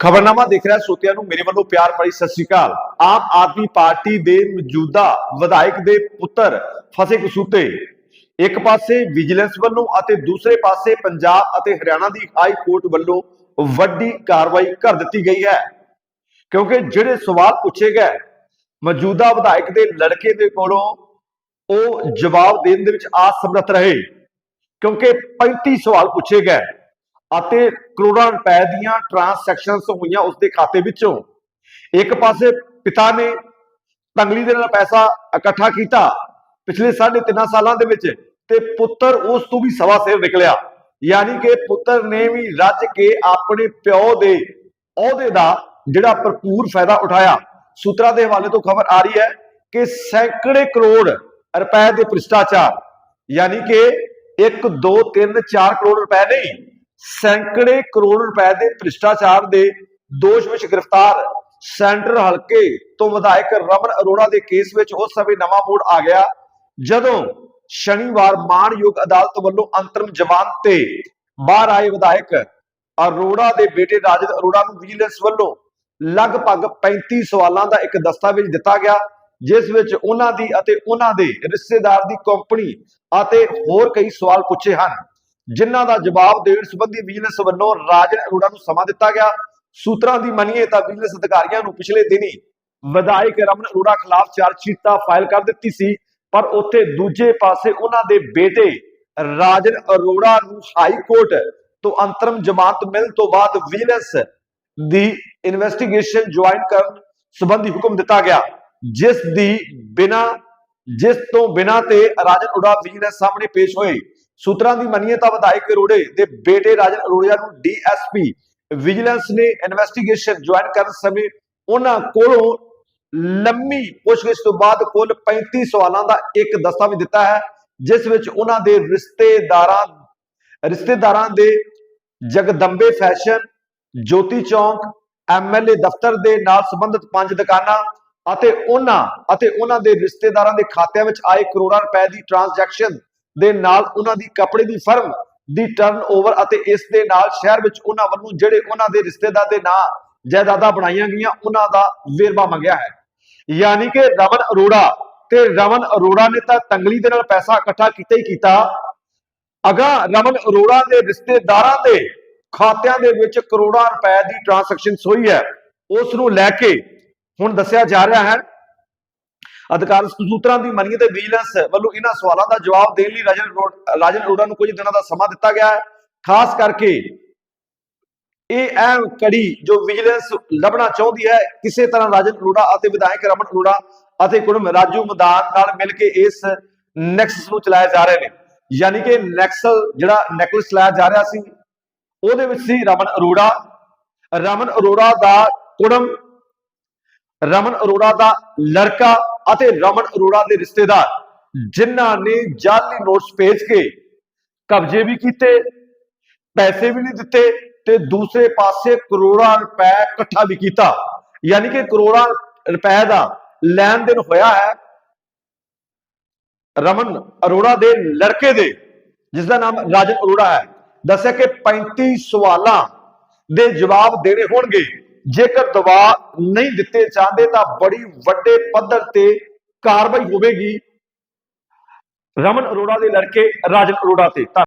ਖਬਰਨਾਮਾ ਦੇਖ ਰਿਹਾ ਸੋਤਿਆਂ ਨੂੰ, ਮੇਰੇ ਵੱਲੋਂ ਪਿਆਰ ਭਰੀ ਸਤਿ ਸ਼੍ਰੀ ਅਕਾਲ। ਆਮ ਆਦਮੀ ਪਾਰਟੀ ਦੇ ਮੌਜੂਦਾ ਵਿਧਾਇਕ ਦੇ ਪੁੱਤਰ ਫਸੇ ਕਸੂਤੇ। ਇੱਕ ਪਾਸੇ ਵਿਜੀਲੈਂਸ ਵੱਲੋਂ ਅਤੇ ਦੂਸਰੇ ਪਾਸੇ ਪੰਜਾਬ ਅਤੇ ਹਰਿਆਣਾ ਦੀ ਹਾਈ ਕੋਰਟ ਵੱਲੋਂ ਵੱਡੀ ਕਾਰਵਾਈ ਕਰ ਦਿੱਤੀ ਗਈ ਹੈ। ਕਿਉਂਕਿ ਜਿਹੜੇ ਸਵਾਲ ਪੁੱਛੇ ਗਏ, ਮੌਜੂਦਾ ਵਿਧਾਇਕ ਦੇ ਲੜਕੇ ਦੇ ਕੋਲੋਂ ਉਹ ਜਵਾਬ ਦੇਣ ਦੇ ਵਿੱਚ ਅਸਮਰੱਥ ਰਹੇ। ਕਿਉਂਕਿ 35 ਸਵਾਲ ਪੁੱਛੇ ਗਏ। ਅਤੇ ਕਰੋੜਾਂ ਰੁਪਏ ਦੀਆਂ ਟ੍ਰਾਂਸੈਕਸ਼ਨਸ ਹੋਈਆਂ ਉਸਦੇ ਖਾਤੇ ਵਿੱਚੋਂ। ਇੱਕ ਪਾਸੇ ਪਿਤਾ ਨੇ ਤੰਗਲੀ ਦੇ ਨਾਲ ਪੈਸਾ ਇਕੱਠਾ ਕੀਤਾ ਪਿਛਲੇ 3.5 ਸਾਲਾਂ ਦੇ ਵਿੱਚ ਤੇ ਪੁੱਤਰ ਉਸ ਤੋਂ ਵੀ ਸਵਾ ਸਿਰ ਨਿਕਲਿਆ। ਯਾਨੀ ਕਿ ਪੁੱਤਰ ਨੇ ਵੀ ਰੱਜ ਕੇ ਆਪਣੇ ਪਿਓ ਦੇ ਅਹੁਦੇ ਦਾ ਜਿਹੜਾ ਭਰਪੂਰ ਫਾਇਦਾ ਉਠਾਇਆ। ਸੂਤਰਾਂ ਦੇ ਹਵਾਲੇ ਤੋਂ ਖਬਰ ਆ ਰਹੀ ਹੈ ਕਿ ਸੈਂਕੜੇ ਕਰੋੜ ਰੁਪਏ ਦੇ ਭ੍ਰਿਸ਼ਟਾਚਾਰ, ਯਾਨੀ ਕਿ 1 2 3 4 ਕਰੋੜ ਰੁਪਏ ਨਹੀਂ ਸੈਂਕੜੇ ਕਰੋੜ ਰੁਪਏ ਦੇ ਭ੍ਰਿਸ਼ਟਾਚਾਰ ਦੇ ਦੋਸ਼ ਵਿੱਚ ਗ੍ਰਿਫਤਾਰ। ਸੈਂਟਰ ਹਲਕੇ ਤੋਂ ਵਿਧਾਇਕ ਰਮਨ ਅਰੋੜਾ ਦੇ ਕੇਸ ਵਿੱਚ ਉਸ ਸਮੇਂ ਨਵਾਂ ਮੋੜ ਆ ਗਿਆ, ਜਦੋਂ ਸ਼ਨੀਵਾਰ ਮਾਣਯੋਗ ਅਦਾਲਤ ਵੱਲੋਂ ਅੰਤਰਮ ਜ਼ਮਾਨਤ ਤੇ ਬਾਹਰ ਆਏ ਵਿਧਾਇਕ ਅਰੋੜਾ ਦੇ ਬੇਟੇ ਰਾਜਨ ਅਰੋੜਾ ਨੂੰ ਵਿਜੀਲੈਂਸ ਵੱਲੋਂ ਲਗਭਗ 35 ਸਵਾਲਾਂ ਦਾ ਇੱਕ ਦਸਤਾਵੇਜ਼ ਦਿੱਤਾ ਗਿਆ, ਜਿਸ ਵਿੱਚ ਉਹਨਾਂ ਦੀ ਅਤੇ ਉਹਨਾਂ ਦੇ ਰਿਸ਼ਤੇਦਾਰ ਦੀ ਕੰਪਨੀ ਅਤੇ ਹੋਰ ਕਈ ਸਵਾਲ ਪੁੱਛੇ ਹਨ। ਜਿਨ੍ਹਾਂ ਦਾ ਜਵਾਬ ਦੇਣ ਸੰਬੰਧੀ ਵਿਜੀਲੈਂਸ ਵੱਲੋਂ ਰਾਜਨ ਅਰੋੜਾ ਨੂੰ ਸਮਾਂ ਦਿੱਤਾ ਗਿਆ। ਸੂਤਰਾਂ ਦੀ ਮੰਨੀਏ ਤਾਂ ਵਿਜੀਲੈਂਸ ਅਧਿਕਾਰੀਆਂ ਨੂੰ ਪਿਛਲੇ ਦਿਨੀ ਵਿਧਾਇਕ ਰਮਨ ਅਰੋੜਾ ਖਿਲਾਫ ਚਾਰਜ ਤਾਂ ਫਾਈਲ ਕਰ ਦਿੱਤੀ ਸੀ, ਪਰ ਉੱਥੇ ਦੂਜੇ ਪਾਸੇ ਉਹਨਾਂ ਦੇ ਬੇਟੇ ਰਾਜਨ ਅਰੋੜਾ ਨੂੰ ਹਾਈ ਕੋਰਟ ਤੋਂ ਅੰਤਰਮ ਜ਼ਮਾਨਤ ਮਿਲਣ ਤੋਂ ਬਾਅਦ ਵਿਜੀਲੈਂਸ ਦੀ ਇਨਵੈਸਟੀਗੇਸ਼ਨ ਜੁਆਇਨ ਕਰਨ ਸੰਬੰਧੀ ਹੁਕਮ ਦਿੱਤਾ ਗਿਆ। ਜਿਸ ਦੀ ਬਿਨਾ ਜਿਸ ਤੋਂ ਬਿਨਾ ਤੇ ਰਾਜਨ ਅਰੋੜਾ ਵਿਜੀਲੈਂਸ ਸਾਹਮਣੇ ਪੇਸ਼ ਹੋਏ। ਸੂਤਰਾਂ ਦੀ ਮੰਨੀਏ ਤਾਂ ਵਿਧਾਇਕ ਅਰੋੜੇ ਦੇ ਬੇਟੇ ਰਾਜਨ ਅਰੋੜਾ ਨੂੰ ਡੀਐਸਪੀ ਵਿਜੀਲੈਂਸ ਨੇ ਇਨਵੈਸਟੀਗੇਸ਼ਨ ਜੁਆਇਨ ਕਰਨ ਸਮੇਂ ਉਹਨਾਂ ਕੋਲੋਂ ਲੰਮੀ ਪੁੱਛਗਿੱਛ ਤੋਂ ਬਾਅਦ ਕੁੱਲ 35 ਸਵਾਲਾਂ ਦਾ ਇੱਕ ਦਸਤਾਵੇਜ਼ ਦਿੱਤਾ ਹੈ, ਜਿਸ ਵਿੱਚ ਉਹਨਾਂ ਦੇ ਰਿਸ਼ਤੇਦਾਰਾਂ ਰਿਸ਼ਤੇਦਾਰਾਂ ਦੇ ਜਗਦੰਬੇ ਫੈਸ਼ਨ, ਜੋਤੀ ਚੌਂਕ ਐਮਐਲਏ ਦਫ਼ਤਰ ਦੇ ਨਾਲ ਸੰਬੰਧਿਤ ਪੰਜ ਦੁਕਾਨਾਂ ਅਤੇ ਉਹਨਾਂ ਅਤੇ ਉਹਨਾਂ ਦੇ ਰਿਸ਼ਤੇਦਾਰਾਂ ਦੇ ਖਾਤਿਆਂ ਵਿੱਚ ਆਏ ਕਰੋੜਾਂ ਰੁਪਏ ਦੀ ਟ੍ਰਾਂਜੈਕਸ਼ਨ ਦੇ ਨਾਲ ਉਹਨਾਂ ਦੀ ਕੱਪੜੇ ਦੀ ਫਰਮ ਦੀ ਟਰਨਓਵਰ ਅਤੇ ਇਸ ਦੇ ਨਾਲ ਸ਼ਹਿਰ ਵਿੱਚ ਉਹਨਾਂ ਵੱਲੋਂ ਜਿਹੜੇ ਉਹਨਾਂ ਦੇ ਰਿਸ਼ਤੇਦਾਰ ਦੇ ਨਾਂ ਜਾਇਦਾਦਾਂ ਬਣਾਈਆਂ ਗਈਆਂ, ਉਹਨਾਂ ਦਾ ਵੇਰਵਾ ਮੰਗਿਆ ਹੈ। ਯਾਨੀ ਕਿ ਰਮਨ ਅਰੋੜਾ ਤੇ ਰਮਨ ਅਰੋੜਾ ਨੇ ਤਾਂ ਤੰਗਲੀ ਦੇ ਨਾਲ ਪੈਸਾ ਇਕੱਠਾ ਕੀਤਾ ਹੀ ਕੀਤਾ। ਅਗਾ ਰਮਨ ਅਰੋੜਾ ਦੇ ਰਿਸ਼ਤੇਦਾਰਾਂ ਦੇ ਖਾਤਿਆਂ ਦੇ ਵਿੱਚ ਕਰੋੜਾਂ ਰੁਪਏ ਦੀ ਟ੍ਰਾਂਜੈਕਸ਼ਨ ਹੋਈ ਹੈ। ਉਸ ਨੂੰ ਲੈ ਕੇ ਹੁਣ ਦੱਸਿਆ ਜਾ ਰਿਹਾ ਹੈ ਅਧਿਕਾਰ ਸੂਤਰਾਂ ਦੀ ਮੰਨੀਏ ਤੇ ਵਿਜੀਲੈਂਸ ਵੱਲੋਂ ਇਹਨਾਂ ਸਵਾਲਾਂ ਦਾ ਜਵਾਬ ਦੇਣ ਲਈ ਰਾਜਨ ਰਾਜਨ ਅਰੋੜਾ ਨੂੰ ਕੁਝ ਦਿਨਾਂ ਦਾ ਸਮਾਂ ਦਿੱਤਾ ਗਿਆ ਹੈ। ਖਾਸ ਕਰਕੇ ਇਹ ਅਹਿਮ ਕੜੀ ਜੋ ਵਿਜੀਲੈਂਸ ਲੱਭਣਾ ਚਾਹੁੰਦੀ ਹੈ, ਕਿਸੇ ਤਰ੍ਹਾਂ ਰਾਜਨ ਅਰੋੜਾ ਅਤੇ ਵਿਧਾਇਕ ਰਮਨ ਅਰੋੜਾ ਅਤੇ ਕੁੜਮ ਰਾਜੂ ਮਦਾਨ ਨਾਲ ਮਿਲ ਕੇ ਇਸ ਨੈਕਸਸ ਨੂੰ ਚਲਾਇਆ ਜਾ ਰਹੇ ਨੇ। ਯਾਨੀ ਕਿ ਨੈਕਸਲ ਜਿਹੜਾ ਨੈਕਲਸ ਚਲਾਇਆ ਜਾ ਰਿਹਾ ਸੀ, ਉਹਦੇ ਵਿੱਚ ਸੀ ਰਮਨ ਅਰੋੜਾ। ਰਮਨ ਅਰੋੜਾ ਦਾ ਕੁੜਮ ਰਮਨ ਅਰੋੜਾ ਦਾ ਲੜਕਾ ਅਤੇ ਰਮਨ ਅਰੋੜਾ ਦੇ ਰਿਸ਼ਤੇਦਾਰ ਜਿਨ੍ਹਾਂ ਨੇ ਜਾਲੀ ਨੋਟਸ ਭੇਜ ਕੇ ਕਬਜ਼ੇ ਵੀ ਕੀਤੇ ਪੈਸੇ ਵੀ ਨਹੀਂ ਦਿੱਤੇ ਤੇ ਦੂਸਰੇ ਪਾਸੇ ਕਰੋੜਾਂ ਰੁਪਏ ਇਕੱਠਾ ਵੀ ਕੀਤਾ। ਯਾਨੀ ਕਿ ਕਰੋੜਾਂ ਰੁਪਏ ਦਾ ਲੈਣ ਦੇਣ ਹੋਇਆ ਹੈ ਰਮਨ ਅਰੋੜਾ ਦੇ ਲੜਕੇ ਦੇ ਜਿਸ ਦਾ ਨਾਮ ਰਾਜਨ ਅਰੋੜਾ ਹੈ। ਦੱਸਿਆ ਕਿ 35 ਸਵਾਲਾਂ ਦੇ ਜਵਾਬ ਦੇਣੇ ਹੋਣਗੇ। ਜੇਕਰ ਦਵਾ ਨਹੀਂ ਦਿੱਤੇ ਜਾਂਦੇ ਤਾਂ ਬੜੀ ਵੱਡੇ ਪੱਧਰ ਤੇ ਕਾਰਵਾਈ ਹੋਵੇਗੀ। ਰਮਨ ਅਰੋੜਾ ਦੇ ਲੜਕੇ ਰਾਜਨ ਅਰੋੜਾ ਤੇ ਧੰਨ-